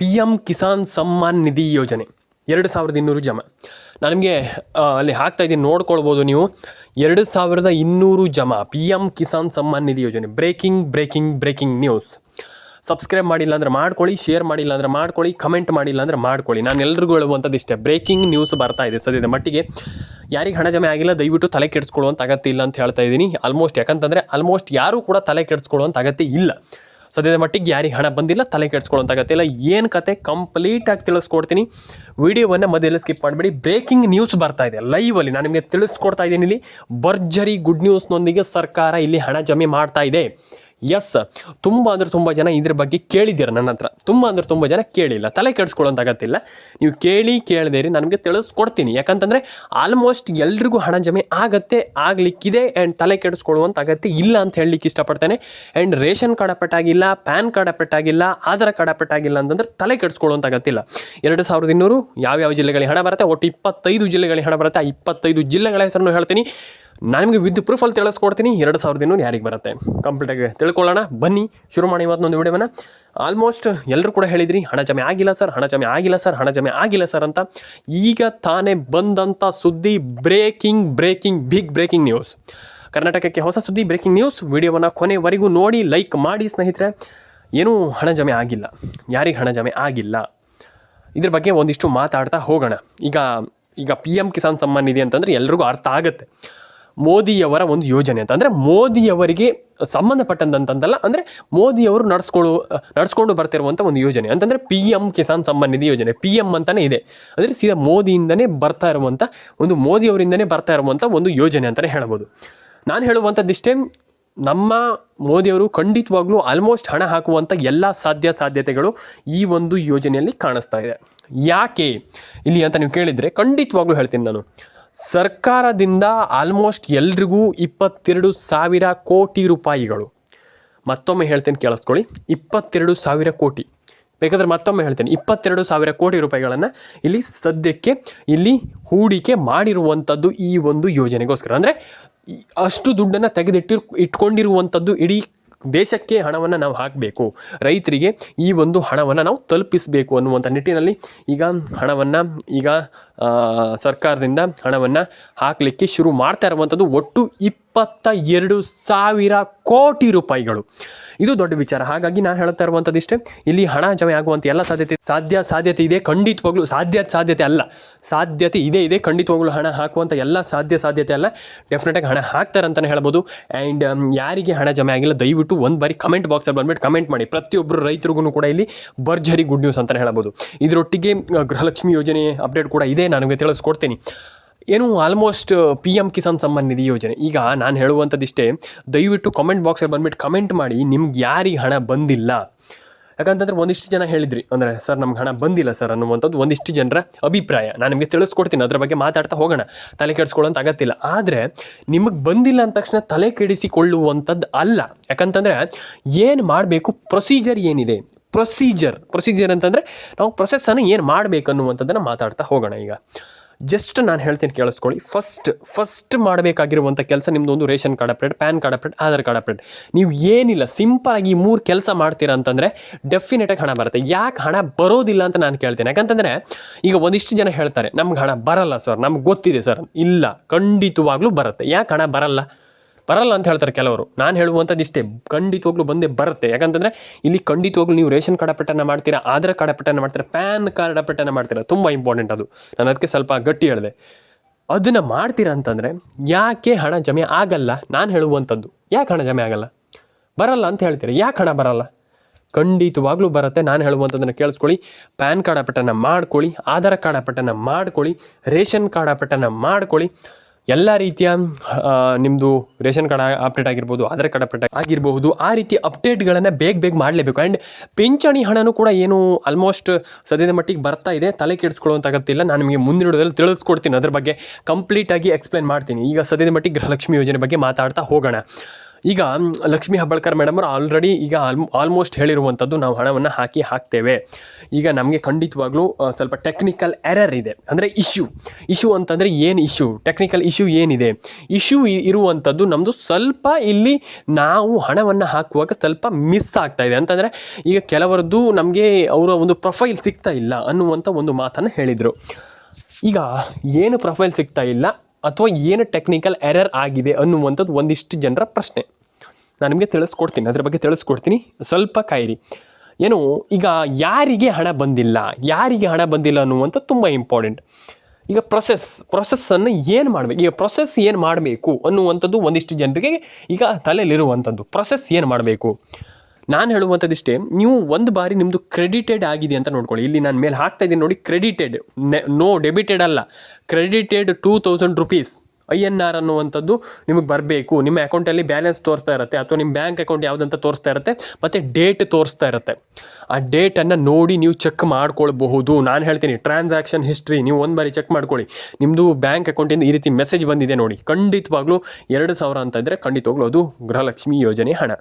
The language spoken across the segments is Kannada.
ಪಿ ಎಂ ಕಿಸಾನ್ ಸಮ್ಮಾನ್ ನಿಧಿ ಯೋಜನೆ. ಎರಡು ಸಾವಿರದ ಇನ್ನೂರು ಜಮ. ನಾನು ನಿಮಗೆ ಅಲ್ಲಿ ಹಾಕ್ತಾ ಇದ್ದೀನಿ, ನೋಡ್ಕೊಳ್ಬೋದು ನೀವು. ಎರಡು ಸಾವಿರದ ಇನ್ನೂರು ಜಮ ಪಿ ಎಂ ಕಿಸಾನ್ ಸಮ್ಮಾನ್ ನಿಧಿ ಯೋಜನೆ. Breaking breaking breaking news. Subscribe ಮಾಡಿಲ್ಲ ಅಂದರೆ ಮಾಡ್ಕೊಳ್ಳಿ, ಶೇರ್ ಮಾಡಿಲ್ಲ ಅಂದರೆ ಮಾಡ್ಕೊಳ್ಳಿ, ಕಮೆಂಟ್ ಮಾಡಿಲ್ಲ ಅಂದರೆ ಮಾಡ್ಕೊಳ್ಳಿ. ನಾನು ಎಲ್ರಿಗೂ ಹೇಳುವಂಥದ್ದು ಇಷ್ಟೇ. ಬ್ರೇಕಿಂಗ್ ನ್ಯೂಸ್ ಬರ್ತಾ ಇದೆ ಸದ್ಯದ ಮಟ್ಟಿಗೆ. ಯಾರಿಗೆ ಹಣ ಜಮೆ ಆಗಿಲ್ಲ, ದಯವಿಟ್ಟು ತಲೆ ಕೆಡಿಸ್ಕೊಳ್ಳುವಂಥ ಅಗತ್ಯ ಇಲ್ಲ ಅಂತ ಹೇಳ್ತಾ ಇದ್ದೀನಿ. ಆಲ್ಮೋಸ್ಟ್ ಯಾಕಂತಂದರೆ, ಆಲ್ಮೋಸ್ಟ್ ಯಾರೂ ಕೂಡ ತಲೆ ಕೆಡಿಸ್ಕೊಳ್ಳುವಂಥ ಅಗತ್ಯ ಇಲ್ಲ. ಸದ್ಯದ ಮಟ್ಟಿಗೆ ಯಾರಿಗೆ ಹಣ ಬಂದಿಲ್ಲ, ತಲೆ ಇಲ್ಲ, ಏನು ಕತೆ ಕಂಪ್ಲೀಟಾಗಿ ತಿಳಿಸ್ಕೊಡ್ತೀನಿ. ವಿಡಿಯೋವನ್ನು ಮಧ್ಯದಲ್ಲಿ ಸ್ಕಿಪ್ ಮಾಡಬೇಡಿ. ಬ್ರೇಕಿಂಗ್ ನ್ಯೂಸ್ ಬರ್ತಾ ಇದೆ ಲೈವಲ್ಲಿ ನಾನು ನಿಮಗೆ ತಿಳಿಸ್ಕೊಡ್ತಾ ಇದ್ದೀನಿ ಇಲ್ಲಿ. ಭರ್ಜರಿ ಗುಡ್ ನ್ಯೂಸ್ನೊಂದಿಗೆ ಸರ್ಕಾರ ಇಲ್ಲಿ ಹಣ ಜಮೆ ಮಾಡ್ತಾ ಇದೆ. ಎಸ್ ತುಂಬ ಅಂದರೆ ತುಂಬ ಜನ ಇದ್ರ ಬಗ್ಗೆ ಕೇಳಿದ್ದೀರ ನನ್ನ ಹತ್ರ. ತುಂಬ ಅಂದ್ರೆ ತುಂಬ ಜನ ಕೇಳಿಲ್ಲ. ತಲೆ ಕೆಡಿಸ್ಕೊಳ್ಳೋಂತ ಅಗತ್ಯ ನೀವು ಕೇಳಿ ಕೇಳದೇರಿ ನನಗೆ ತಿಳಿಸ್ಕೊಡ್ತೀನಿ. ಯಾಕಂತಂದರೆ ಆಲ್ಮೋಸ್ಟ್ ಎಲ್ರಿಗೂ ಹಣ ಜಮೆ ಆಗತ್ತೆ, ಆಗಲಿಕ್ಕಿದೆ ಆ್ಯಂಡ್ ತಲೆ ಕೆಡಿಸ್ಕೊಳ್ಳುವಂಥ ಅಗತ್ಯ ಇಲ್ಲ ಅಂತ ಹೇಳಲಿಕ್ಕೆ ಇಷ್ಟಪಡ್ತೇನೆ. ಆ್ಯಂಡ್ ರೇಷನ್ ಕಾರ್ಡ್ ಅಪೆಟ್ ಆಗಿಲ್ಲ ಪ್ಯಾನ್ ಕಾರ್ಡ್ ಅಪೆಟ್ ಆಗಿಲ್ಲ ಆಧಾರ್ ಕಾರ್ಡ್ ಅಪೆಟ್ ಆಗಿಲ್ಲ ಅಂತಂದ್ರೆ ತಲೆ ಕೆಡಿಸ್ಕೊಳ್ಳುವಂಥ ಅಗತ್ಯ ಇಲ್ಲ. ಎರಡು ಸಾವಿರದ ಇನ್ನೂರು ಯಾವ್ಯಾವ ಜಿಲ್ಲೆಗಳಿಗೆ ಹಣ ಬರುತ್ತೆ? ಒಟ್ಟು ಇಪ್ಪತ್ತೈದು ಜಿಲ್ಲೆಗಳಿಗೆ ಹಣ ಬರುತ್ತೆ. ಆ ಇಪ್ಪತ್ತೈದು ಜಿಲ್ಲೆಗಳ ಹೆಸರನ್ನು ಹೇಳ್ತೀನಿ. ನಾನು ನಿಮಗೆ ವಿದ್ ಪ್ರೂಫಲ್ಲಿ ತಿಳಿಸ್ಕೊಡ್ತೀನಿ. ಎರಡು ಸಾವಿರದ ಇನ್ನೂರು ಯಾರಿಗೆ ಬರುತ್ತೆ? ಕಂಪ್ಲೀಟಾಗಿ ತಿಳ್ಕೊಳ್ಳೋಣ. ಬನ್ನಿ, ಶುರು ಮಾಡಿ ಇವತ್ತೊಂದು ವಿಡಿಯೋವನ್ನು. ಆಲ್ಮೋಸ್ಟ್ ಎಲ್ಲರೂ ಕೂಡ ಹೇಳಿದ್ರಿ, ಹಣ ಜಮೆ ಆಗಿಲ್ಲ ಸರ್ ಹಣ ಜಮೆ ಆಗಿಲ್ಲ ಸರ್ ಹಣ ಜಮೆ ಆಗಿಲ್ಲ ಸರ್ ಅಂತ. ಈಗ ತಾನೇ ಬಂದಂಥ ಸುದ್ದಿ breaking breaking big breaking news ಕರ್ನಾಟಕಕ್ಕೆ ಹೊಸ ಸುದ್ದಿ ಬ್ರೇಕಿಂಗ್ ನ್ಯೂಸ್ ವಿಡಿಯೋವನ್ನು ಕೊನೆವರೆಗೂ ನೋಡಿ ಲೈಕ್ ಮಾಡಿ ಸ್ನೇಹಿತರೆ. ಏನೂ ಹಣ ಜಮೆ ಆಗಿಲ್ಲ. ಯಾರಿಗೆ ಹಣ ಜಮೆ ಆಗಿಲ್ಲ? ಇದ್ರ ಬಗ್ಗೆ ಒಂದಿಷ್ಟು ಮಾತಾಡ್ತಾ ಹೋಗೋಣ. ಈಗ ಈಗ ಪಿ ಎಂ ಕಿಸಾನ್ ಸಮ್ಮಾನ್ ನಿಧಿ ಅಂತಂದರೆ ಎಲ್ರಿಗೂ ಅರ್ಥ ಆಗುತ್ತೆ. ಮೋದಿಯವರ ಒಂದು ಯೋಜನೆ ಅಂತ. ಅಂದರೆ ಮೋದಿಯವರಿಗೆ ಸಂಬಂಧಪಟ್ಟಂತಂತಲ್ಲ ಅಂದರೆ ಮೋದಿಯವರು ನಡೆಸ್ಕೊಳ್ಳು ನಡೆಸ್ಕೊಂಡು ಬರ್ತಿರುವಂಥ ಒಂದು ಯೋಜನೆ. ಅಂತಂದರೆ ಪಿ ಎಂ ಕಿಸಾನ್ ಸಮ್ಮಾನ್ ನಿಧಿ ಯೋಜನೆ. ಪಿ ಎಂ ಅಂತಲೇ ಇದೆ. ಅಂದರೆ ಸೀದಾ ಮೋದಿಯಿಂದನೇ ಬರ್ತಾ ಇರುವಂಥ ಒಂದು ಮೋದಿಯವರಿಂದನೇ ಬರ್ತಾ ಇರುವಂಥ ಒಂದು ಯೋಜನೆ ಅಂತಲೇ ಹೇಳ್ಬೋದು. ನಾನು ಹೇಳುವಂಥದ್ದಿಷ್ಟೇ ನಮ್ಮ ಮೋದಿಯವರು ಖಂಡಿತವಾಗ್ಲೂ ಆಲ್ಮೋಸ್ಟ್ ಹಣ ಹಾಕುವಂಥ ಎಲ್ಲ ಸಾಧ್ಯ ಸಾಧ್ಯತೆಗಳು ಈ ಒಂದು ಯೋಜನೆಯಲ್ಲಿ ಕಾಣಿಸ್ತಾ ಇದೆ. ಯಾಕೆ? ಇಲ್ಲಿ ಅಂತ ನೀವು ಕೇಳಿದರೆ ಖಂಡಿತವಾಗ್ಲೂ ಹೇಳ್ತೀನಿ ನಾನು. ಸರ್ಕಾರದಿಂದ ಆಲ್ಮೋಸ್ಟ್ ಎಲ್ರಿಗೂ ಇಪ್ಪತ್ತೆರಡು ಸಾವಿರ ಕೋಟಿ ರೂಪಾಯಿಗಳು. ಮತ್ತೊಮ್ಮೆ ಹೇಳ್ತೇನೆ, ಕೇಳಿಸ್ಕೊಳ್ಳಿ. ಇಪ್ಪತ್ತೆರಡು ಸಾವಿರ ಕೋಟಿ. ಬೇಕಾದ್ರೆ ಮತ್ತೊಮ್ಮೆ ಹೇಳ್ತೇನೆ, ಇಪ್ಪತ್ತೆರಡು ಸಾವಿರ ಕೋಟಿ ರೂಪಾಯಿಗಳನ್ನು ಇಲ್ಲಿ ಸದ್ಯಕ್ಕೆ, ಇಲ್ಲಿ ಹೂಡಿಕೆ ಮಾಡಿರುವಂಥದ್ದು ಈ ಒಂದು ಯೋಜನೆಗೋಸ್ಕರ. ಅಂದರೆ ಅಷ್ಟು ದುಡ್ಡನ್ನು ತೆಗೆದಿಟ್ಟಿರ್ ಇಟ್ಕೊಂಡಿರುವಂಥದ್ದು ಇಡೀ ದೇಶಕ್ಕೆ ಹಣವನ್ನು ನಾವು ಹಾಕಬೇಕು. ರೈತರಿಗೆ ಈ ಒಂದು ಹಣವನ್ನು ನಾವು ತಲುಪಿಸಬೇಕು ಅನ್ನುವಂಥ ನಿಟ್ಟಿನಲ್ಲಿ ಈಗ ಹಣವನ್ನು ಈಗ ಸರ್ಕಾರದಿಂದ ಹಣವನ್ನು ಹಾಕಲಿಕ್ಕೆ ಶುರು ಮಾಡ್ತಾ ಇರುವಂಥದ್ದು ಒಟ್ಟು ಇಪ್ಪತ್ತ ಎರಡು ಸಾವಿರ ಕೋಟಿ ರೂಪಾಯಿಗಳು. ಇದು ದೊಡ್ಡ ವಿಚಾರ. ಹಾಗಾಗಿ ನಾನು ಹೇಳ್ತಾ ಇರುವಂಥದ್ದು ಇಷ್ಟೇ, ಇಲ್ಲಿ ಹಣ ಜಮೆ ಆಗುವಂಥ ಎಲ್ಲ ಸಾಧ್ಯತೆ ಸಾಧ್ಯ, ಸಾಧ್ಯತೆ ಇದೆ, ಖಂಡಿತವಾಗ್ಲೂ ಸಾಧ್ಯ, ಸಾಧ್ಯತೆ ಅಲ್ಲ. ಸಾಧ್ಯತೆ ಇದೆ ಇದೆ, ಖಂಡಿತವಾಗ್ಲೂ ಹಣ ಹಾಕುವಂಥ ಎಲ್ಲ ಸಾಧ್ಯ, ಸಾಧ್ಯತೆ ಅಲ್ಲ. ಡೆಫಿನೆಟಾಗಿ ಹಣ ಹಾಕ್ತಾರೆ ಅಂತಲೇ ಹೇಳ್ಬೋದು. ಆ್ಯಂಡ್ ಯಾರಿಗೆ ಹಣ ಜಮೆ ಆಗಿಲ್ಲ, ದಯವಿಟ್ಟು ಒಂದು ಬಾರಿ ಕಮೆಂಟ್ ಬಾಕ್ಸಲ್ಲಿ ಬಂದ್ಬಿಟ್ಟು ಕಮೆಂಟ್ ಮಾಡಿ. ಪ್ರತಿಯೊಬ್ಬರು ರೈತರಿಗೂ ಕೂಡ ಇಲ್ಲಿ ಭರ್ಜರಿ ಗುಡ್ ನ್ಯೂಸ್ ಅಂತಲೇ ಹೇಳ್ಬೋದು. ಇದರೊಟ್ಟಿಗೆ ಗೃಹಲಕ್ಷ್ಮಿ ಯೋಜನೆ ಅಪ್ಡೇಟ್ ಕೂಡ ಇದೆ. ನಾನು ನಿಮಗೆ ತಿಳಿಸ್ಕೊಡ್ತೀನಿ. ಏನು almost P M Kisan Samman Nidhi ಯೋಜನೆ. ಈಗ ನಾನು ಹೇಳುವಂಥದ್ದಿಷ್ಟೇ, ದಯವಿಟ್ಟು ಕಮೆಂಟ್ ಬಾಕ್ಸಲ್ಲಿ ಬಂದ್ಬಿಟ್ಟು ಕಮೆಂಟ್ ಮಾಡಿ, ನಿಮ್ಗೆ ಯಾರಿಗೆ ಹಣ ಬಂದಿಲ್ಲ? ಯಾಕಂತಂದ್ರೆ ಒಂದಿಷ್ಟು ಜನ ಹೇಳಿದ್ರಿ, ಅಂದರೆ ಸರ್ ನಮ್ಗೆ ಹಣ ಬಂದಿಲ್ಲ ಸರ್ ಅನ್ನುವಂಥದ್ದು ಒಂದಿಷ್ಟು ಜನರ ಅಭಿಪ್ರಾಯ. ನಾನು ನಿಮಗೆ ತಿಳಿಸ್ಕೊಡ್ತೀನಿ, ಅದ್ರ ಬಗ್ಗೆ ಮಾತಾಡ್ತಾ ಹೋಗೋಣ. ತಲೆ ಕೆಡಿಸ್ಕೊಳ್ಳೋಂಥ ಅಗತ್ಯ ಇಲ್ಲ. ಆದರೆ, ನಿಮಗೆ ಬಂದಿಲ್ಲ ಅಂದ ತಕ್ಷಣ ತಲೆ ಕೆಡಿಸಿಕೊಳ್ಳುವಂಥದ್ದು ಅಲ್ಲ. ಯಾಕಂತಂದರೆ, ಏನು ಮಾಡಬೇಕು? ಪ್ರೊಸೀಜರ್ ಏನಿದೆ? ಪ್ರೊಸೀಜರ್ ಪ್ರೊಸೀಜರ್ ಅಂತಂದರೆ ನಾವು ಪ್ರೊಸೆಸ್ಸನ್ನು ಏನು ಮಾಡಬೇಕು ಅನ್ನುವಂಥದ್ದನ್ನು ಮಾತಾಡ್ತಾ ಹೋಗೋಣ ಈಗ. ಜಸ್ಟ್ ನಾನು ಹೇಳ್ತೀನಿ ಕೇಳಿಸ್ಕೊಳ್ಳಿ. ಫಸ್ಟ್ ಫಸ್ಟ್ ಮಾಡಬೇಕಾಗಿರುವಂಥ ಕೆಲಸ ನಿಮ್ಮದು ಒಂದು ration card update, pan card update, Aadhaar card update. ನೀವು ಏನಿಲ್ಲ ಸಿಂಪಲಾಗಿ ಈ ಮೂರು ಕೆಲಸ ಮಾಡ್ತೀರಾ ಅಂತಂದರೆ ಡೆಫಿನೆಟಾಗಿ ಹಣ ಬರುತ್ತೆ. ಯಾಕೆ ಹಣ ಬರೋದಿಲ್ಲ ಅಂತ ನಾನು ಕೇಳ್ತೇನೆ. ಯಾಕಂತಂದರೆ ಈಗ ಒಂದಿಷ್ಟು ಜನ ಹೇಳ್ತಾರೆ, ನಮ್ಗೆ ಹಣ ಬರಲ್ಲ ಸರ್, ನಮ್ಗೆ ಗೊತ್ತಿದೆ ಸರ್. ಇಲ್ಲ, ಖಂಡಿತವಾಗ್ಲೂ ಬರುತ್ತೆ. ಯಾಕೆ ಹಣ ಬರಲ್ಲ? ಬರಲ್ಲ ಅಂತ ಹೇಳ್ತಾರೆ ಕೆಲವರು. ನಾನು ಹೇಳುವಂಥದ್ದು ಇಷ್ಟೇ, ಖಂಡಿತವಾಗ್ಲೂ ಬಂದೇ ಬರುತ್ತೆ. ಯಾಕಂತಂದರೆ, ಇಲ್ಲಿ ಖಂಡಿತವಾಗ್ಲೂ ನೀವು ರೇಷನ್ ಕಾರ್ಡ್ ಅಪೆಟ್ಟನ್ನು ಮಾಡ್ತೀರಾ, ಆಧಾರ್ ಕಾರ್ಡ್ ಅಪೆಟ್ಟನ್ನು ಮಾಡ್ತೀರಾ, ಪ್ಯಾನ್ ಕಾರ್ಡ್ ಅಪೆಟ್ಟನ್ನು ಮಾಡ್ತೀರಾ, ತುಂಬ ಇಂಪಾರ್ಟೆಂಟ್ ಅದು. ನಾನು ಅದಕ್ಕೆ ಸ್ವಲ್ಪ ಗಟ್ಟಿ ಹೇಳಿದೆ. ಅದನ್ನು ಮಾಡ್ತೀರಾ ಅಂತಂದರೆ, ಯಾಕೆ ಹಣ ಜಮೆ ಆಗಲ್ಲ? ನಾನು ಹೇಳುವಂಥದ್ದು, ಯಾಕೆ ಹಣ ಜಮೆ ಆಗಲ್ಲ? ಬರಲ್ಲ ಅಂತ ಹೇಳ್ತೀರಿ, ಯಾಕೆ ಹಣ ಬರಲ್ಲ? ಖಂಡಿತವಾಗ್ಲೂ ಬರುತ್ತೆ. ನಾನು ಹೇಳುವಂಥದ್ದನ್ನು ಕೇಳಿಸ್ಕೊಳ್ಳಿ, ಪ್ಯಾನ್ ಕಾರ್ಡ್ ಅಪೆಟ್ಟನ್ನು ಮಾಡ್ಕೊಳ್ಳಿ, ಆಧಾರ್ ಕಾರ್ಡ್ ಅಪೆಟ್ಟನ್ನು ಮಾಡ್ಕೊಳ್ಳಿ, ರೇಷನ್ ಕಾರ್ಡ್ ಅಪೆಟ್ಟನ್ನು ಮಾಡ್ಕೊಳ್ಳಿ. ಎಲ್ಲ ರೀತಿಯ ನಿಮ್ಮದು ರೇಷನ್ ಕಾರ್ಡ್ ಅಪ್ಡೇಟ್ ಆಗಿರ್ಬೋದು, ಆಧಾರ್ ಕಾರ್ಡ್ ಅಪ್ಡೇಟ್ ಆಗಿರಬಹುದು, ಆ ರೀತಿ ಅಪ್ಡೇಟ್ಗಳನ್ನು ಬೇಗ ಬೇಗ ಮಾಡಲೇಬೇಕು. ಆ್ಯಂಡ್ ಪಿಂಚಣಿ ಹಣನೂ ಕೂಡ ಏನು ಆಲ್ಮೋಸ್ಟ್ ಸದ್ಯದ ಮಟ್ಟಿಗೆ ಬರ್ತಾ ಇದೆ. ತಲೆ ಕೆಡಿಸ್ಕೊಳ್ಳುವಂಥ ಅಗತ್ಯ ಇಲ್ಲ. ನಾನು ನಿಮಗೆ ಮುಂದಿನ ವಿಡಿಯೋದಲ್ಲಿ ತಿಳಿಸ್ಕೊಡ್ತೀನಿ. ಅದ್ರ ಬಗ್ಗೆ ಕಂಪ್ಲೀಟಾಗಿ ಎಕ್ಸ್ಪ್ಲೇನ್ ಮಾಡ್ತೀನಿ. ಈಗ ಸದ್ಯದ ಮಟ್ಟಿಗೆ ಗೃಹಲಕ್ಷ್ಮಿ ಯೋಜನೆ ಬಗ್ಗೆ ಮಾತಾಡ್ತಾ ಹೋಗೋಣ. ಈಗ, ಲಕ್ಷ್ಮೀ ಹಬ್ಬಳ್ಕರ್ ಮೇಡಮ್ ಅವರು ಆಲ್ರೆಡಿ ಈಗ ಆಲ್ ಆಲ್ಮೋಸ್ಟ್ ಹೇಳಿರುವಂಥದ್ದು ನಾವು ಹಣವನ್ನು ಹಾಕಿ ಹಾಕ್ತೇವೆ. ಈಗ ನಮಗೆ ಖಂಡಿತವಾಗ್ಲೂ ಸ್ವಲ್ಪ ಟೆಕ್ನಿಕಲ್ ಎರರ್ ಇದೆ. ಅಂದರೆ ಇಶ್ಯೂ ಇಶ್ಯೂ ಅಂತಂದರೆ ಏನು ಇಶ್ಯೂ ಟೆಕ್ನಿಕಲ್ ಇಶ್ಯೂ ಏನಿದೆ? ಇಶ್ಯೂ ಇರುವಂಥದ್ದು ನಮ್ಮದು ಸ್ವಲ್ಪ ಇಲ್ಲಿ ನಾವು ಹಣವನ್ನು ಹಾಕುವಾಗ ಸ್ವಲ್ಪ ಮಿಸ್ ಆಗ್ತಾ ಇದೆ. ಅಂತಂದರೆ ಈಗ ಕೆಲವರದ್ದು ನಮಗೆ ಅವರ ಒಂದು ಪ್ರೊಫೈಲ್ ಸಿಗ್ತಾ ಇಲ್ಲ ಅನ್ನುವಂಥ ಒಂದು ಮಾತನ್ನು ಹೇಳಿದರು. ಈಗ ಏನು ಪ್ರೊಫೈಲ್ ಸಿಗ್ತಾ ಇಲ್ಲ? ಅಥವಾ ಏನು ಟೆಕ್ನಿಕಲ್ ಎರರ್ ಆಗಿದೆ ಅನ್ನುವಂಥದ್ದು ಒಂದಿಷ್ಟು ಜನರ ಪ್ರಶ್ನೆ. ನಾನು ನಿಮಗೆ ತಿಳಿಸ್ಕೊಡ್ತೀನಿ, ಅದ್ರ ಬಗ್ಗೆ ತಿಳಿಸ್ಕೊಡ್ತೀನಿ. ಸ್ವಲ್ಪ ಕಾಯಿರಿ. ಏನು, ಈಗ ಯಾರಿಗೆ ಹಣ ಬಂದಿಲ್ಲ, ಯಾರಿಗೆ ಹಣ ಬಂದಿಲ್ಲ ಅನ್ನುವಂಥದ್ದು ತುಂಬ ಇಂಪಾರ್ಟೆಂಟ್ ಈಗ ಪ್ರೊಸೆಸ್ ಪ್ರೊಸೆಸ್ಸನ್ನು ಏನು ಮಾಡಬೇಕು? ಈಗ ಪ್ರೊಸೆಸ್ ಏನು ಮಾಡಬೇಕು ಅನ್ನುವಂಥದ್ದು ಒಂದಿಷ್ಟು ಜನರಿಗೆ ಈಗ ತಲೆಯಲ್ಲಿರುವಂಥದ್ದು. ಪ್ರೊಸೆಸ್ ಏನು ಮಾಡಬೇಕು? ನಾನು ಹೇಳುವಂಥದ್ದಿಷ್ಟೇ, ನೀವು ಒಂದು ಬಾರಿ ನಿಮ್ಮದು ಕ್ರೆಡಿಟೆಡ್ ಆಗಿದೆ ಅಂತ ನೋಡ್ಕೊಳ್ಳಿ. ಇಲ್ಲಿ ನಾನು ಮೇಲೆ ಹಾಕ್ತಾ ಇದ್ದೀನಿ ನೋಡಿ ಕ್ರೆಡಿಟೆಡ್ ನೋ ಡೆಬಿಟೆಡ್ ಅಲ್ಲ. Credited two thousand rupees I N R ಅನ್ನುವಂಥದ್ದು ನಿಮಗೆ ಬರಬೇಕು. ನಿಮ್ಮ ಅಕೌಂಟಲ್ಲಿ ಬ್ಯಾಲೆನ್ಸ್ ತೋರಿಸ್ತಾ ಇರುತ್ತೆ, ಅಥವಾ ನಿಮ್ಮ ಬ್ಯಾಂಕ್ ಅಕೌಂಟ್ ಯಾವುದಂತ ತೋರಿಸ್ತಾ ಇರುತ್ತೆ, ಮತ್ತು ಡೇಟ್ ತೋರಿಸ್ತಾ ಇರುತ್ತೆ. ಆ ಡೇಟನ್ನು ನೋಡಿ ನೀವು ಚೆಕ್ ಮಾಡ್ಕೊಳ್ಬಹುದು. ನಾನು ಹೇಳ್ತೀನಿ ಟ್ರಾನ್ಸಾಕ್ಷನ್ ಹಿಸ್ಟ್ರಿ ನೀವು ಒಂದು ಬಾರಿ ಚೆಕ್ ಮಾಡ್ಕೊಳ್ಳಿ. ನಿಮ್ಮದು ಬ್ಯಾಂಕ್ ಅಕೌಂಟಿಂದ ಈ ರೀತಿ ಮೆಸೇಜ್ ಬಂದಿದೆ ನೋಡಿ. ಖಂಡಿತವಾಗ್ಲೂ ಎರಡು ಸಾವಿರ ಅಂತ ಇದ್ದರೆ ಖಂಡಿತವಾಗ್ಲೂ ಅದು ಗೃಹಲಕ್ಷ್ಮಿ ಯೋಜನೆ ಹಣ.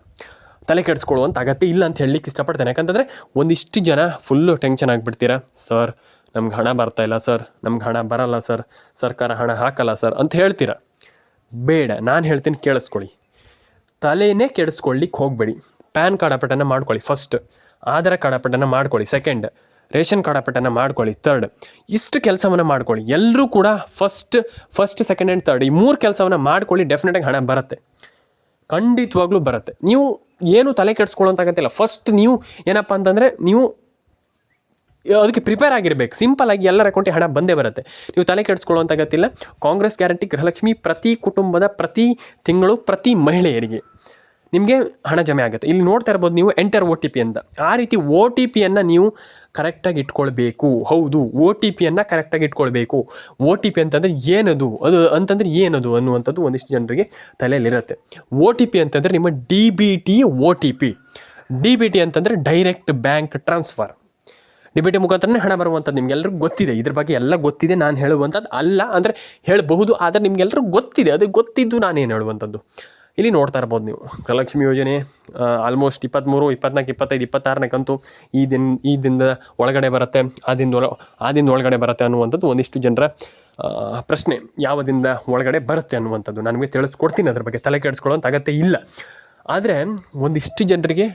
ತಲೆ ಕೆಡಿಸ್ಕೊಳ್ಳುವಂಥ ಅಗತ್ಯ ಇಲ್ಲ ಅಂತ ಹೇಳಲಿಕ್ಕೆ ಇಷ್ಟಪಡ್ತೇನೆ. ಯಾಕಂತಂದರೆ ಒಂದಿಷ್ಟು ಜನ ಫುಲ್ಲು ಟೆನ್ಷನ್ ಆಗಿಬಿಡ್ತೀರಾ? ಸರ್, ನಮ್ಗೆ ಹಣ ಬರ್ತಾ ಇಲ್ಲ, ಸರ್. ನಮ್ಗೆ ಹಣ ಬರಲ್ಲ, ಸರ್. ಸರ್ಕಾರ ಹಣ ಹಾಕಲ್ಲ, ಸರ್. ಅಂತ ಹೇಳ್ತೀರಾ? ಬೇಡ, ನಾನು ಹೇಳ್ತೀನಿ ಕೇಳಿಸ್ಕೊಳ್ಳಿ. ತಲೆನೇ ಕೆಡಿಸ್ಕೊಳ್ಳಿಕ್ಕೆ ಹೋಗಬೇಡಿ. ಪ್ಯಾನ್ ಕಾರ್ಡ್ ಅಪಟನ ಮಾಡ್ಕೊಳ್ಳಿ ಫಸ್ಟ್ ಆಧಾರ್ ಕಾರ್ಡ್ ಅಪಟನ ಮಾಡ್ಕೊಳ್ಳಿ ಸೆಕೆಂಡ್ ರೇಷನ್ ಕಾರ್ಡ್ ಅಪಟನ ಮಾಡ್ಕೊಳ್ಳಿ ತರ್ಡ್ ಇಷ್ಟು ಕೆಲಸವನ್ನು ಮಾಡ್ಕೊಳ್ಳಿ. ಎಲ್ಲರೂ ಕೂಡ first first second and third ಈ ಮೂರು ಕೆಲಸವನ್ನು ಮಾಡ್ಕೊಳ್ಳಿ ಡೆಫಿನೆಟಾಗಿ ಹಣ ಬರುತ್ತೆ. ಖಂಡಿತವಾಗ್ಲೂ ಬರುತ್ತೆ. ನೀವು ಏನು ತಲೆ ಕೆಡಿಸ್ಕೊಳ್ಳೋಂತಾಗತ್ತಿಲ್ಲ ಫಸ್ಟ್ ನೀವು ಏನಪ್ಪ ಅಂತಂದರೆ ನೀವು ಅದಕ್ಕೆ ಪ್ರಿಪೇರ್ ಆಗಿರಬೇಕು. ಸಿಂಪಲ್ ಆಗಿ ಎಲ್ಲರ ಅಕೌಂಟಿಗೆ ಹಣ ಬಂದೇ ಬರುತ್ತೆ. ನೀವು ತಲೆ ಕೆಡಿಸ್ಕೊಳ್ಳುವಂಥ ಗೊತ್ತಿಲ್ಲ ಕಾಂಗ್ರೆಸ್ ಗ್ಯಾರಂಟಿ ಗೃಹಲಕ್ಷ್ಮಿ ಪ್ರತಿ ಕುಟುಂಬದ ಪ್ರತಿ ತಿಂಗಳು ಪ್ರತಿ ಮಹಿಳೆಯರಿಗೆ. ನಿಮಗೆ ಹಣ ಜಮೆ ಆಗುತ್ತೆ. ಇಲ್ಲಿ ನೋಡ್ತಾ ಇರ್ಬೋದು ನೀವು ಎಂಟರ್ ಒ ಟಿ ಪಿ ಅಂತ. ಆ ರೀತಿ ಒ ಟಿ ಪಿಯನ್ನು ನೀವು ಕರೆಕ್ಟಾಗಿ ಇಟ್ಕೊಳ್ಬೇಕು. ಹೌದು ಒ ಟಿ ಪಿಯನ್ನು ಕರೆಕ್ಟಾಗಿ ಇಟ್ಕೊಳ್ಬೇಕು. ಒ ಟಿ ಪಿ ಅಂತಂದರೆ ಏನದು? ಅದು ಅಂತಂದರೆ ಏನದು ಅನ್ನುವಂಥದ್ದು ಒಂದಿಷ್ಟು ಜನರಿಗೆ ತಲೆಯಲ್ಲಿರುತ್ತೆ. ಒ ಟಿ ಪಿ ಅಂತಂದರೆ ನಿಮ್ಮ D B T O T P D B T ಅಂತಂದರೆ direct bank transfer D B T ಮುಖಾಂತರನೇ ಹಣ ಬರುವಂಥದ್ದು ನಿಮಗೆಲ್ಲರಿಗೂ ಗೊತ್ತಿದೆ. ಇದ್ರ ಬಗ್ಗೆ ಎಲ್ಲ ಗೊತ್ತಿದೆ. ನಾನು ಹೇಳುವಂಥದ್ದು ಅಲ್ಲ. ಅಂದರೆ ಹೇಳಬಹುದು, ಆದರೆ ನಿಮಗೆಲ್ಲರಿಗೂ ಗೊತ್ತಿದೆ. ಅದು ಗೊತ್ತಿದ್ದು ನಾನೇನು ಹೇಳುವಂಥದ್ದು? ಇಲ್ಲಿ ನೋಡ್ತಾ ಇರ್ಬೋದು ನೀವು. ಗೃಹಲಕ್ಷ್ಮಿ ಯೋಜನೆ ಆಲ್ಮೋಸ್ಟ್ ಇಪ್ಪತ್ತ್ಮೂರು ಇಪ್ಪತ್ನಾಲ್ಕು, ಇಪ್ಪತ್ತೈದು, ಇಪ್ಪತ್ತಾರನೇ ಕಂತು ಈ ದಿನ, ಈ ದಿನದ ಒಳಗಡೆ ಬರುತ್ತೆ, ಆ ದಿನದ ಆ ದಿನದ ಒಳಗಡೆ ಬರುತ್ತೆ ಅನ್ನುವಂಥದ್ದು ಒಂದಿಷ್ಟು ಜನರ ಪ್ರಶ್ನೆ. ಯಾವ ದಿನದ ಒಳಗಡೆ ಬರುತ್ತೆ ಅನ್ನುವಂಥದ್ದು ನನಗೆ ತಿಳಿಸ್ಕೊಡ್ತೀನಿ. ಅದ್ರ ಬಗ್ಗೆ ತಲೆ ಕೆಡಿಸ್ಕೊಳ್ಳೋಂಥ ಅಗತ್ಯ ಇಲ್ಲ. ಆದರೆ ಒಂದಿಷ್ಟು ಜನರಿಗೆ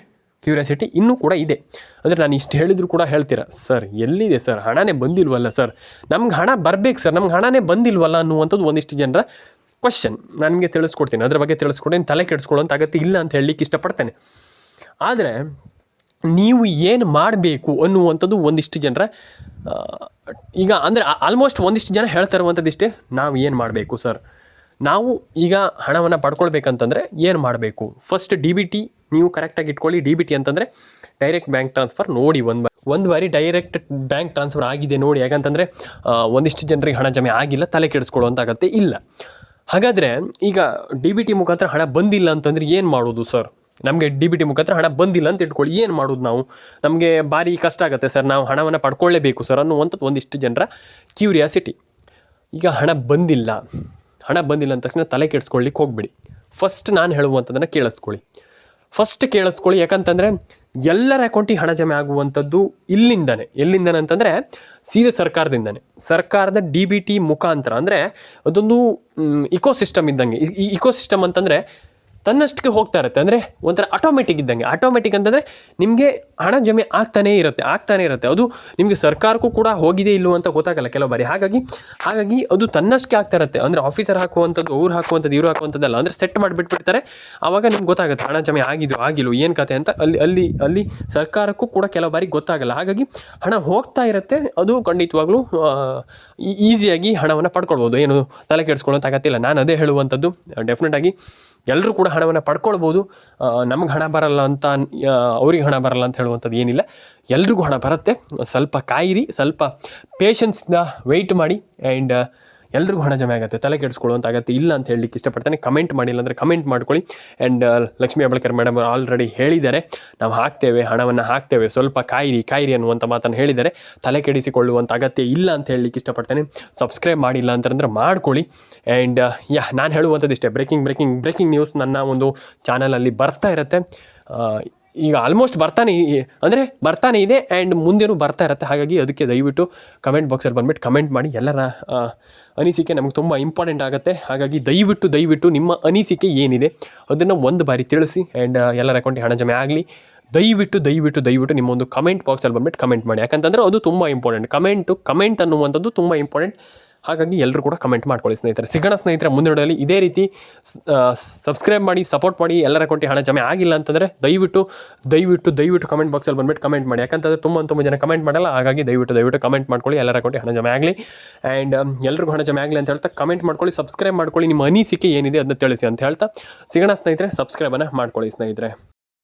ಕ್ಯೂರಿಯಾಸಿಟಿ ಇನ್ನೂ ಕೂಡ ಇದೆ. ಅಂದರೆ ನಾನು ಇಷ್ಟು ಹೇಳಿದರೂ ಕೂಡ ಹೇಳ್ತೀರಾ? ಸರ್, ಎಲ್ಲಿದೆ ಸರ್? ಹಣನೇ ಬಂದಿಲ್ವಲ್ಲ ಸರ್? ನಮ್ಗೆ ಹಣ ಬರಬೇಕು ಸರ್. ನಮ್ಗೆ ಹಣನೇ ಬಂದಿಲ್ವಲ್ಲ ಅನ್ನುವಂಥದ್ದು ಒಂದಿಷ್ಟು ಜನರ ಕ್ವಶನ್ ನಾನು ನಿಮಗೆ ತಿಳಿಸ್ಕೊಡ್ತೀನಿ. ಅದ್ರ ಬಗ್ಗೆ ತಿಳಿಸ್ಕೊಡ್ತೀನಿ ತಲೆ ಕೆಡಿಸ್ಕೊಳ್ಳೋಂಥ ಅಗತ್ಯ ಇಲ್ಲ ಅಂತ ಹೇಳಲಿಕ್ಕೆ ಇಷ್ಟಪಡ್ತೇನೆ. ಆದರೆ ನೀವು ಏನು ಮಾಡಬೇಕು ಅನ್ನುವಂಥದ್ದು ಒಂದಿಷ್ಟು ಜನರ ಈಗ ಅಂದರೆ ಆಲ್ಮೋಸ್ಟ್ ಒಂದಿಷ್ಟು ಜನ ಹೇಳ್ತಾ ಇಷ್ಟೇ. ನಾವು ಏನು ಮಾಡಬೇಕು ಸರ್ ನಾವು ಈಗ ಹಣವನ್ನು ಪಡ್ಕೊಳ್ಬೇಕಂತಂದರೆ ಏನು ಮಾಡಬೇಕು? ಫಸ್ಟ್ ಡಿ ಬಿ ಟಿ ನೀವು ಕರೆಕ್ಟಾಗಿ ಇಟ್ಕೊಳ್ಳಿ. ಡಿ ಬಿ ಟಿ ಅಂತಂದರೆ ಡೈರೆಕ್ಟ್ ಬ್ಯಾಂಕ್ ಟ್ರಾನ್ಸ್ಫರ್ ನೋಡಿ ಒಂದು ಒಂದು ಬಾರಿ ಡೈರೆಕ್ಟ್ ಬ್ಯಾಂಕ್ ಟ್ರಾನ್ಸ್ಫರ್ ಆಗಿದೆ ನೋಡಿ. ಯಾಕಂತಂದರೆ ಒಂದಿಷ್ಟು ಜನರಿಗೆ ಹಣ ಜಮೆ ಆಗಿಲ್ಲ, ತಲೆ ಕೆಡಿಸ್ಕೊಳ್ಳುವಂಥ ಅಗತ್ಯ ಇಲ್ಲ. ಹಾಗಾದರೆ ಈಗ ಡಿ ಬಿ ಟಿ ಮುಖಾಂತರ ಹಣ ಬಂದಿಲ್ಲ ಅಂತಂದರೆ ಏನು ಮಾಡೋದು ಸರ್ ನಮಗೆ ಡಿ ಬಿ ಟಿ ಮುಖಾಂತರ ಹಣ ಬಂದಿಲ್ಲ ಅಂತ ಇಟ್ಕೊಳ್ಳಿ, ಏನು ಮಾಡೋದು ನಾವು? ನಮಗೆ ಭಾರಿ ಕಷ್ಟ ಆಗುತ್ತೆ ಸರ್ ನಾವು ಹಣವನ್ನು ಪಡ್ಕೊಳ್ಳೇಬೇಕು ಸರ್ ಅನ್ನುವಂಥದ್ದು ಒಂದಿಷ್ಟು ಜನರ ಕ್ಯೂರಿಯಾಸಿಟಿ ಈಗ ಹಣ ಬಂದಿಲ್ಲ. ಹಣ ಬಂದಿಲ್ಲ ಅಂದ ತಕ್ಷಣ ತಲೆ ಕೆಡಿಸ್ಕೊಳ್ಳಿಕ್ಕೆ ಹೋಗ್ಬೇಡಿ. ಫಸ್ಟ್ ನಾನು ಹೇಳುವಂಥದ್ದನ್ನು ಕೇಳಿಸ್ಕೊಳ್ಳಿ. ಫಸ್ಟ್ ಕೇಳಿಸ್ಕೊಳ್ಳಿ, ಯಾಕಂತಂದರೆ ಎಲ್ಲರ ಅಕೌಂಟಿಗೆ ಹಣ ಜಮೆ ಆಗುವಂಥದ್ದು ಇಲ್ಲಿಂದನೇ. ಅಂತಂದರೆ ಸೀದಾ ಸರ್ಕಾರದಿಂದನೇ. ಸರ್ಕಾರದ ಡಿ ಬಿ ಟಿ ಮುಖಾಂತರ. ಅಂದರೆ ಅದೊಂದು ಇಕೋಸಿಸ್ಟಮ್ ಇದ್ದಂಗೆ. ಈ ಇಕೋ ಸಿಸ್ಟಮ್ ಅಂತಂದರೆ ತನ್ನಷ್ಟಕ್ಕೆ ಹೋಗ್ತಾ ಇರುತ್ತೆ. ಅಂದರೆ ಒಂಥರ ಆಟೋಮೆಟಿಕ್ ಇದ್ದಂಗೆ. ಆಟೋಮೆಟಿಕ್ ಅಂತಂದರೆ ನಿಮಗೆ ಹಣ ಜಮೆ ಆಗ್ತಾನೇ ಇರುತ್ತೆ ಆಗ್ತಾನೇ ಇರುತ್ತೆ. ಅದು ನಿಮಗೆ ಸರ್ಕಾರಕ್ಕೂ ಕೂಡ ಹೋಗಿದೆ ಇಲ್ಲೋ ಅಂತ ಗೊತ್ತಾಗಲ್ಲ ಕೆಲವು ಬಾರಿ. ಹಾಗಾಗಿ ಹಾಗಾಗಿ ಅದು ತನ್ನಷ್ಟಕ್ಕೆ ಆಗ್ತಾ ಇರುತ್ತೆ. ಅಂದರೆ ಆಫೀಸರ್ ಹಾಕುವಂಥದ್ದು, ಅವ್ರು ಹಾಕುವಂಥದ್ದು, ಇವ್ರು ಹಾಕುವಂಥದ್ದಲ್ಲ. ಅಂದರೆ ಸೆಟ್ ಮಾಡಿಬಿಟ್ಬಿಡ್ತಾರೆ. ಆವಾಗ ನಿಮ್ಗೆ ಗೊತ್ತಾಗುತ್ತೆ ಹಣ ಜಮೆ ಆಗಿದ್ದು ಆಗಿಲ್ಲ ಏನು ಕತೆ ಅಂತ. ಅಲ್ಲಿ ಅಲ್ಲಿ ಅಲ್ಲಿ ಸರ್ಕಾರಕ್ಕೂ ಕೂಡ ಕೆಲವು ಬಾರಿ ಗೊತ್ತಾಗಲ್ಲ. ಹಾಗಾಗಿ ಹಣ ಹೋಗ್ತಾ ಇರುತ್ತೆ. ಅದು ಖಂಡಿತವಾಗ್ಲೂ ಈಸಿಯಾಗಿ ಹಣವನ್ನು ಪಡ್ಕೊಳ್ಬೋದು. ಏನು ತಲೆ ಕೆಡಿಸ್ಕೊಳ್ಳೋಂಥ ಅಗತ್ಯ ನಾನು ಅದೇ ಹೇಳುವಂಥದ್ದು. ಡೆಫಿನೆಟ್ ಆಗಿ ಎಲ್ಲರೂ ಕೂಡ ಹಣವನ್ನು ಪಡ್ಕೊಳ್ಬೋದು. ನಮ್ಗೆ ಹಣ ಬರಲ್ಲ ಅಂತ ಅವ್ರಿಗೆ ಹಣ ಬರಲ್ಲ ಅಂತ ಹೇಳುವಂಥದ್ದು ಏನಿಲ್ಲ. ಎಲ್ರಿಗೂ ಹಣ ಬರುತ್ತೆ. ಸ್ವಲ್ಪ ಕಾಯಿರಿ, ಸ್ವಲ್ಪ ಪೇಷನ್ಸ್ನ ವೆಯ್ಟ್ ಮಾಡಿ ಆ್ಯಂಡ್ ಎಲ್ರಿಗೂ ಹಣ ಜಮೆ ಆಗುತ್ತೆ ತಲೆ ಕೆಡಿಸ್ಕೊಳ್ಳುವಂಥ ಆಗುತ್ತೆ ಇಲ್ಲ ಅಂತ ಹೇಳಲಿಕ್ಕೆ ಇಷ್ಟಪಡ್ತೇನೆ. ಕಮೆಂಟ್ ಮಾಡಿಲ್ಲ ಅಂದರೆ ಕಮೆಂಟ್ ಮಾಡ್ಕೊಳ್ಳಿ. ಆ್ಯಂಡ್ ಲಕ್ಷ್ಮೀ ಹೆಬ್ಬಳ್ಕರ್ ಮೇಡಮ್ ಅವರು ಆಲ್ರೆಡಿ ಹೇಳಿದ್ದಾರೆ. ನಾವು ಹಾಕ್ತೇವೆ ಹಣವನ್ನು ಹಾಕ್ತೇವೆ ಸ್ವಲ್ಪ ಕಾಯಿರಿ ಕಾಯಿರಿ ಅನ್ನುವಂಥ ಮಾತನ್ನು ಹೇಳಿದ್ದಾರೆ. ತಲೆ ಕೆಡಿಸಿಕೊಳ್ಳುವಂಥ ಅಗತ್ಯ ಇಲ್ಲ ಅಂತ ಹೇಳಲಿಕ್ಕೆ ಇಷ್ಟಪಡ್ತೇನೆ. ಸಬ್ಸ್ಕ್ರೈಬ್ ಮಾಡಿಲ್ಲ ಅಂತಂದ್ರೆ ಮಾಡ್ಕೊಳ್ಳಿ. ಆ್ಯಂಡ್ ಯಾ ನಾನು ಹೇಳುವಂಥದ್ದು ಇಷ್ಟೇ ಬ್ರೇಕಿಂಗ್ ಬ್ರೇಕಿಂಗ್ ಬ್ರೇಕಿಂಗ್ ನ್ಯೂಸ್ ನನ್ನ ಒಂದು ಚಾನಲಲ್ಲಿ ಬರ್ತಾ ಇರುತ್ತೆ. ಆ, ಈಗ ಆಲ್ಮೋಸ್ಟ್ ಬರ್ತಾನೆ ಅಂದರೆ ಬರ್ತಾನೆ ಇದೆ ಆ್ಯಂಡ್ ಮುಂದೆನೂ ಬರ್ತಾ ಇರುತ್ತೆ. ಹಾಗಾಗಿ ಅದಕ್ಕೆ ದಯವಿಟ್ಟು ಕಮೆಂಟ್ ಬಾಕ್ಸಲ್ಲಿ ಬಂದ್ಬಿಟ್ಟು ಕಮೆಂಟ್ ಮಾಡಿ. ಎಲ್ಲರ ಅನಿಸಿಕೆ ನಮಗೆ ತುಂಬ ಇಂಪಾರ್ಟೆಂಟ್ ಆಗುತ್ತೆ. ಹಾಗಾಗಿ ದಯವಿಟ್ಟು ದಯವಿಟ್ಟು ನಿಮ್ಮ ಅನಿಸಿಕೆ ಏನಿದೆ ಅದನ್ನು ಒಂದು ಬಾರಿ ತಿಳಿಸಿ ಆ್ಯಂಡ್ ಎಲ್ಲರ ಅಕೌಂಟಿಗೆ ಹಣ ಜಮೆ ಆಗಲಿ. ದಯವಿಟ್ಟು ದಯವಿಟ್ಟು ದಯವಿಟ್ಟು ನಿಮ್ಮ ಒಂದು ಕಮೆಂಟ್ ಬಾಕ್ಸಲ್ಲಿ ಬಂದ್ಬಿಟ್ಟು ಕಮೆಂಟ್ ಮಾಡಿ. ಯಾಕಂತಂದರೆ ಅದು ತುಂಬ ಇಂಪಾರ್ಟೆಂಟ್ ಕಮೆಂಟು ಕಮೆಂಟ್ ಅನ್ನುವಂಥದ್ದು ತುಂಬ ಇಂಪಾರ್ಟೆಂಟ್ ಹಾಗಾಗಿ ಎಲ್ಲರೂ ಕೂಡ ಕಮೆಂಟ್ ಮಾಡ್ಕೊಳ್ಳಿ ಸ್ನೇಹಿತರೆ. ಸಿಗೋಣ ಸ್ನೇಹಿತರೆ ಮುಂದಿನ ವಿಡಿಯೋದಲ್ಲಿ ಇದೇ ರೀತಿ ಸಬ್ಸ್ಕ್ರೈಬ್ ಮಾಡಿ ಸಪೋರ್ಟ್ ಮಾಡಿ, ಎಲ್ಲರ ಅಕೌಂಟಿಗೆ ಹಣ ಜಮೆ ಆಗಿಲ್ಲ ಅಂತಂದರೆ ದಯವಿಟ್ಟು ದಯವಿಟ್ಟು ದಯವಿಟ್ಟು ಕಮೆಂಟ್ ಬಾಕ್ಸಲ್ಲಿ ಬಂದುಬಿಟ್ಟು ಕಮೆಂಟ್ ಮಾಡಿ. ಯಾಕಂತಂದರೆ ತುಂಬ ತುಂಬ ಜನ ಕಮೆಂಟ್ ಮಾಡಲ್ಲ, ಹಾಗಾಗಿ ದಯವಿಟ್ಟು ದಯವಿಟ್ಟು ಕಮೆಂಟ್ ಮಾಡ್ಕೊಳ್ಳಿ, ಎಲ್ಲರ ಅಕೌಂಟಿಗೆ ಹಣ ಜಮೆ ಆಗಲಿ. ಆ್ಯಂಡ್ ಎಲ್ಲರಿಗೂ ಹಣ ಜಮೆ ಆಗಲಿ ಅಂತ ಹೇಳ್ತಾ ಕಮೆಂಟ್ ಮಾಡ್ಕೊಳ್ಳಿ ಸಬ್ಸ್ಕ್ರೈಬ್ ಮಾಡ್ಕೊಳ್ಳಿ, ನಿಮ್ಮ ಅನಿಸಿಕೆ ಏನಿದೆ ಅದನ್ನ ತಿಳಿಸಿ ಅಂತ ಹೇಳ್ತಾ, ಸಿಗೋಣ ಸ್ನೇಹಿತರೆ ಸಬ್ಸ್ಕ್ರೈಬನ್ನು ಮಾಡ್ಕೊಳ್ಳಿ ಸ್ನೇಹಿತರೆ.